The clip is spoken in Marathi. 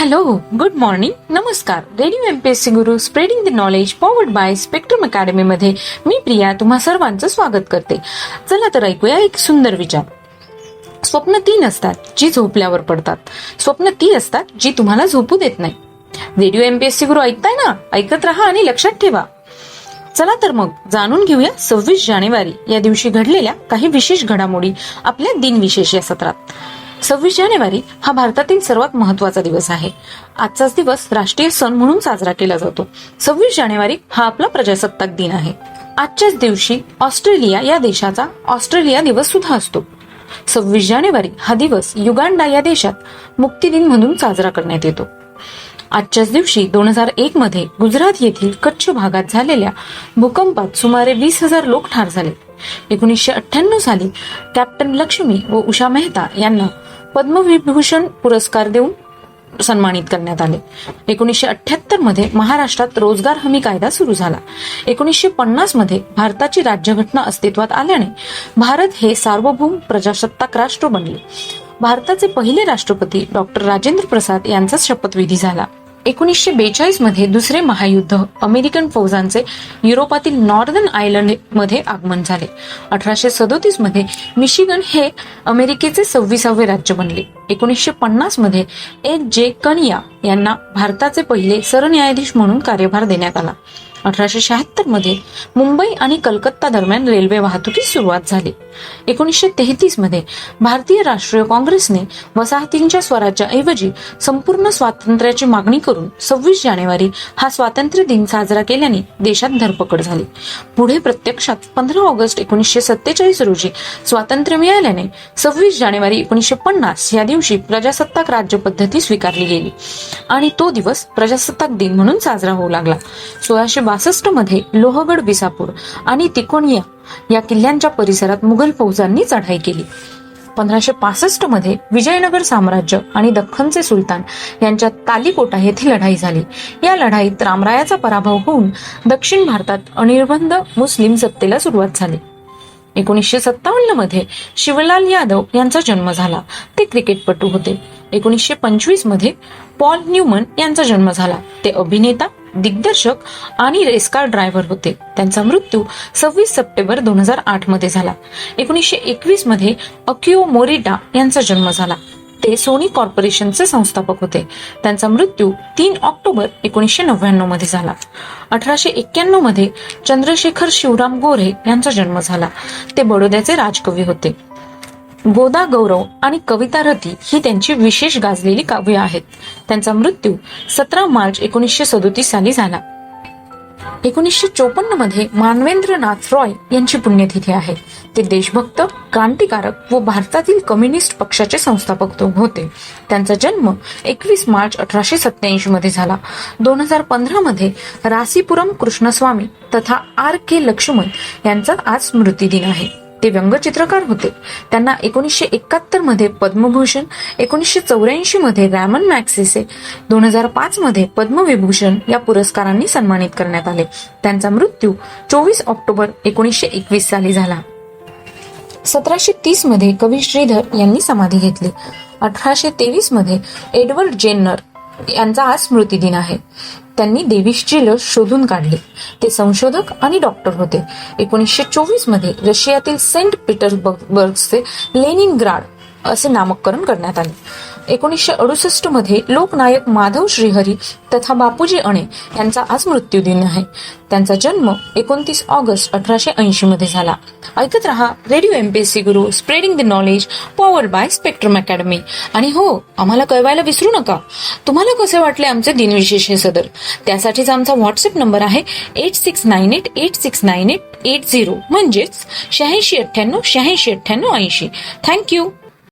हॅलो गुड मॉर्निंग नमस्कार radio C Guru spreading the knowledge powered by spectrum academy मध्ये मी प्रिया तुम्हा सर्वांचं स्वागत करते. चला तर ऐकूया एक सुंदर विचार. स्वप्न तीन असतात जी झोपल्यावर पडतात. स्वप्न ती असतात जी तुम्हाला झोपू देत नाही. Radio M P S C Guru ऐकताय ना? ऐकत राहा आणि लक्षात ठेवा. चला तर मग जाणून घेऊया सव्वीस जानेवारी या दिवशी घडलेल्या काही विशेष घडामोडी आपल्या दिनविशेष या सत्रात. सव्वीस जानेवारी हा भारतातील सर्वात महत्त्वाचा दिवस आहे. आजचाच दिवस राष्ट्रीय सण म्हणून साजरा केला जातो. सव्वीस जानेवारी हा आपला प्रजासत्ताक दिन आहे. आजच्याच दिवशी ऑस्ट्रेलिया या देशाचा ऑस्ट्रेलिया दिवस सुद्धा असतो. सव्वीस जानेवारी हा दिवस युगांडा या देशात मुक्ती दिन म्हणून साजरा करण्यात येतो. आजच्याच दिवशी दोन हजार एक मध्ये गुजरात येथील कच्छ भागात झालेल्या भूकंपात सुमारे वीस हजार लोक ठार झाले. एकोणीसशे अठ्ठ्याण्णव साली कॅप्टन लक्ष्मी व उषा मेहता यांना पद्मविभूषण पुरस्कार देऊन सन्मानित करण्यात आले. एकोणीसशे अठ्याहत्तरमध्ये महाराष्ट्रात रोजगार हमी कायदा सुरू झाला. एकोणीसशे पन्नासमध्ये भारताची राज्यघटना अस्तित्वात आल्याने भारत हे सार्वभौम प्रजासत्ताक राष्ट्र बनले. भारताचे पहिले राष्ट्रपती डॉक्टर राजेंद्र प्रसाद यांचा शपथविधी झाला. एकोणीसशे बेचाळीसमध्ये दुसरे महायुद्ध अमेरिकन फौजांचे युरोपातील नॉर्दर्न आयलंडमध्ये आगमन झाले. अठराशे सदोतीसमध्ये मिशिगन हे अमेरिकेचे सव्वीसावे राज्य बनले. एकोणीसशे पन्नासमध्ये एच जे कनिया यांना भारताचे पहिले सरन्यायाधीश म्हणून कार्यभार देण्यात आला. अठराशे शहात्तरमध्ये मुंबई आणि कलकत्ता दरम्यान रेल्वे वाहतुकीस सुरुवात झाली. एकोणीसशे तेहतीसमध्ये भारतीय राष्ट्रीय काँग्रेसने वसाहतींच्या स्वराज्याऐवजी संपूर्ण स्वातंत्र्याची मागणी करून सव्वीस जानेवारी हा स्वातंत्र्य दिन साजरा केल्याने देशात धरपकड झाली. पुढे प्रत्यक्षात पंधरा ऑगस्ट एकोणीसशे सत्तेचाळीस रोजी स्वातंत्र्य मिळाल्याने सव्वीस जानेवारी एकोणीसशे पन्नास या दिवशी प्रजासत्ताक राज्य पद्धती स्वीकारली गेली आणि तो दिवस प्रजासत्ताक दिन म्हणून साजरा होऊ लागला. सोळाशे बासष्टमध्ये लोहगड विसापूर आणि तिकोनिया या किल्ल्यांच्या परिसरात मुघल फौजांनी चढाई केली. पंधराशे पासष्टमध्ये विजयनगर साम्राज्य आणि दख्खनचे सुलतान यांच्यात तालिकोटा येथे लढाई झाली. या लढाईत रामरायाचा पराभव होऊन दक्षिण भारतात अनिर्बंध मुस्लिम सत्तेला सुरुवात झाली. एकोणीसशे सत्तावन्नमध्ये शिवलाल यादव यांचा जन्म झाला. ते क्रिकेटपटू होते. एकोणीसशे पंचवीसमध्ये पॉल न्यूमन यांचा जन्म झाला. ते अभिनेता दिग्दर्शक आणि रेसकार ड्रायव्हर होते. त्यांचा मृत्यू सव्वीस सप्टेंबर दोन हजार आठमध्ये झाला. एकोणीसशे एकवीसमध्ये अकिओ मोरिटा यांचा जन्म झाला. ते सोनी कॉर्पोरेशनचे संस्थापक होते. त्यांचा मृत्यू तीन ऑक्टोबर एकोणीसशे नव्याण्णवमध्ये झाला. अठराशे एक्क्याण्णवमध्ये चंद्रशेखर शिवराम गोरे यांचा जन्म झाला. ते बडोद्याचे राजकवी होते. गोदा गौरव आणि कविता रथी ही त्यांची विशेष गाजलेली काव्य आहेत. त्यांचा मृत्यू सतरा मार्च एकोणीसशे सदोतीस साली झाला. एकोणीसशे चोपन्नमध्ये मानवेंद्रनाथ रॉय यांची पुण्यतिथी आहे. ते देशभक्त क्रांतिकारक व भारतातील कम्युनिस्ट पक्षाचे संस्थापक होते. त्यांचा जन्म एकवीस मार्च अठराशे सत्याऐंशी मध्ये झाला. दोन हजार पंधरा मध्ये रासीपुरम कृष्णस्वामी तथा आर के लक्ष्मण यांचा आज स्मृतिदिन आहे. ते व्यंगचित्रकार होते. त्यांना एकोणीसशे एकाहत्तरमध्ये पद्मभूषण एकोणीसशे चौऱ्याऐंशी मध्ये रॅमन मॅक्सिसे दोन हजार पाच मध्ये पद्मविभूषण या पुरस्कारांनी सन्मानित करण्यात आले. त्यांचा मृत्यू चोवीस ऑक्टोबर एकोणीसशे एकवीस साली झाला. सतराशे तीसमध्ये कवी श्रीधर यांनी समाधी घेतली. अठराशे तेवीसमध्ये एडवर्ड जेन्नर यांचा आज स्मृतिदिन आहे. त्यांनी देविशची लस शोधून काढली. ते संशोधक आणि डॉक्टर होते. एकोणीसशे चोवीसमध्ये रशियातील सेंट पीटर्सबर्गचे लेनिनग्राड असे नामकरण करण्यात आले. एकोणीसशे अडुसष्टमध्ये लोकनायक माधव श्रीहरी तथा बापूजी अणे यांचा आज मृत्यूदिन आहे. त्यांचा जन्म एकोणतीस ऑगस्ट अठराशे ऐंशी मध्ये झाला. ऐकत रहा radio MPSC Guru spreading the knowledge power by spectrum academy. आणि हो आम्हाला कळवायला विसरू नका. तुम्हाला कसे वाटले आमचे दिनविशेष हे सदर? त्यासाठीच आमचा व्हॉट्सअप नंबर आहे eight six nine eight eight six nine eight eight zero. म्हणजेच शहाऐंशी अठ्ठ्याण्णव शहाऐंशी अठ्ठ्याण्णव ऐंशी. थँक्यू.